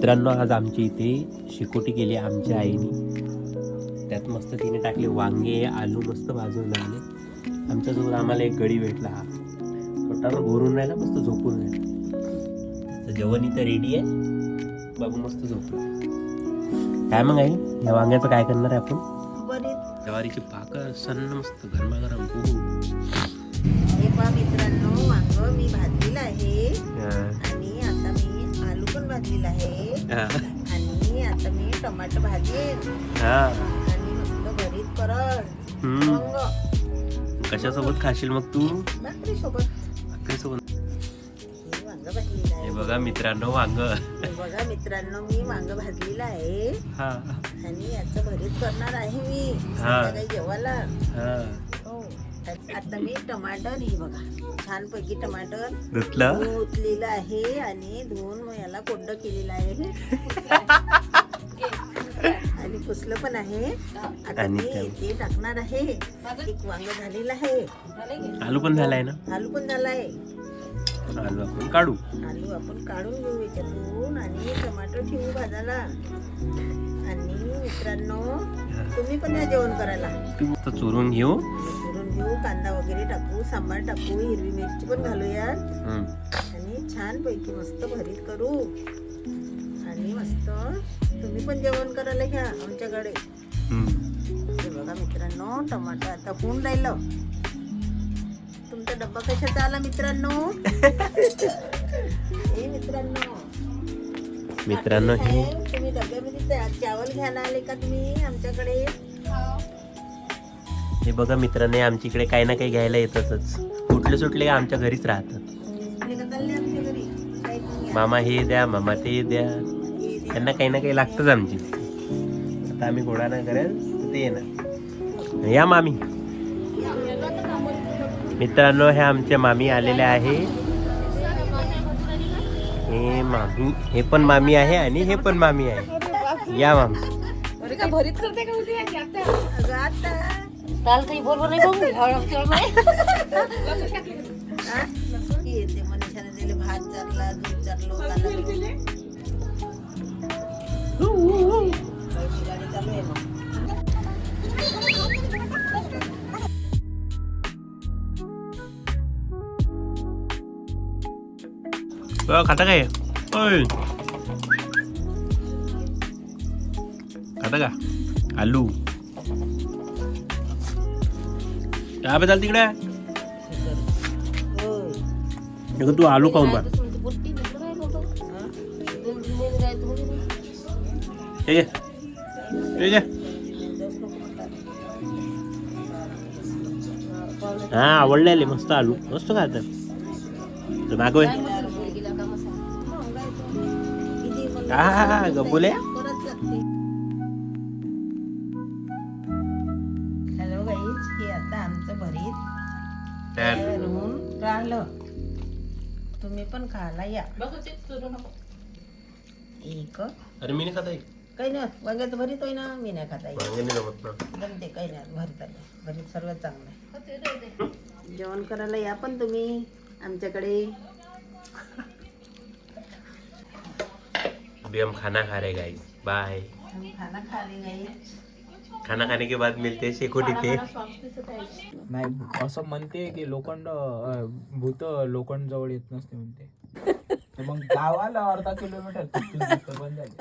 मित्रांनो आज आमच्या इथे शिकोटी केली आमच्या आईने. त्यात मस्त तिने टाकले वांगे आलू मस्त भाजून राहिले आमच्यासोबत आम्हाला एक गडी भेटला हा. पोटावर घोरून राहिला मस्त झोपून राहिला. तर जेवण इथं रेडी आहे. बाबू मस्त झोपला. काय मग आई या वांग्याचं काय करणार आहे आपण? ज्वारीची भाकर सन्न मस्त गरमागरम. हे. मित्रांनो वांग मी भाजलेलं आहे. आणि आता मी आलू पण भाजलेला आहे. हा. आणि आता मी टमाटर भाजेन हा. आणि मस्त भरीत करल. हम्म. वांग कशासोबत खाशील मग तू? भाकरी सोबत भाकरीसोबत. हे वांग भाजलेलं हे आहे बघा मित्रांनो वांग. हे बघा मित्रांनो मी वांग भाजलेलं आहे. हा. आणि याचं भरीत करणार आहे मी. संध्याकाळी जेवायला. हो. आता मी टमाटर हे बघा छानपैकी टमाटर धुतलं? धुतलेलं आहे आणि धुवून मग याला कोंड केलेलं आहे. आणि पुसलं पण आहे. आता आणि मी काय? ते टाकणार आहे. एक वांग झालेलं आहे. आलू पण झालाय ना? आलू पण झालाय. आलू आपण काढू. आलू आपण काढून घेऊ याच्यातून आणि टमाटर ठेवू भाजायला. आणि मित्रांनो तुम्ही पण या जेवण करायला. तू चुरून घेऊ. घेऊ कांदा वगैरे टाकू सांबार टाकू हिरवी मिरची पण घालूया. हम्म. आणि छान पैकी मस्त भरीत करू. आणि मस्त तुम्ही पण जेवण करायला घ्या आमच्याकडे. हम्म. हे बघा मित्रांनो टमाटर आता होऊन राहिलं. तुमचा डब्बा कशाचा आला मित्रांनो? हे मित्रांनो. मित्रांनो हे तुम्ही डब्यामध्ये चावल घ्यायला आले का तुम्ही आमच्याकडे? हे बघा मित्राने आमच्या इकडे काही ना काही घ्यायला येतातच. कुठले सुटले का आमच्या घरीच राहतात. मामा हे द्या मामा ते द्या. हे द्या. त्यांना काही ना काही लागतंच आमची. आता आम्ही घोडा ना करेल ते येणार. या मामी. मित्रांनो ह्या आमच्या मामी आलेल्या आहे. हे मामी हे पण मामी आहे आणि हे पण मामी आहे. या मामी. अगं आता. काल काही बरोबर नाही बघू हा? की येते मनुष्याने दिले भात चारला दूध चारलो कांदा भरून. गाडीची गाडी चालू आहे मग बघ, खाता काय ओय खाता का काय बे चाल तिकडे अगं तू आलू खाऊन बघ ठीक आहे ठीक आहे हा आवडलेले मस्त आलू. मस्त खात मागोय किती मग हा हा हा. गब्बुले तयार होऊन राहिलं तुम्ही पण खायला या एक अरे मी नाही खाता काही नाही वांग्याचं भरीत होई ना मी नाही खाता जमत ना जमते काही नाही भरीत आले भरीत सर्वात चांगलं आहे जेवण करायला या पण तुम्ही आमच्याकडे अभी हम खाना खा रहे गाइस बाय खाना खाली नाही खाना खाने के बाद मिलते हैं शेकोटी पे। नाही असं म्हणते की लोखंड भूत लोखंड जवळ येत नसते म्हणते. मग गावाला अर्धा किलोमीटर बंद झाले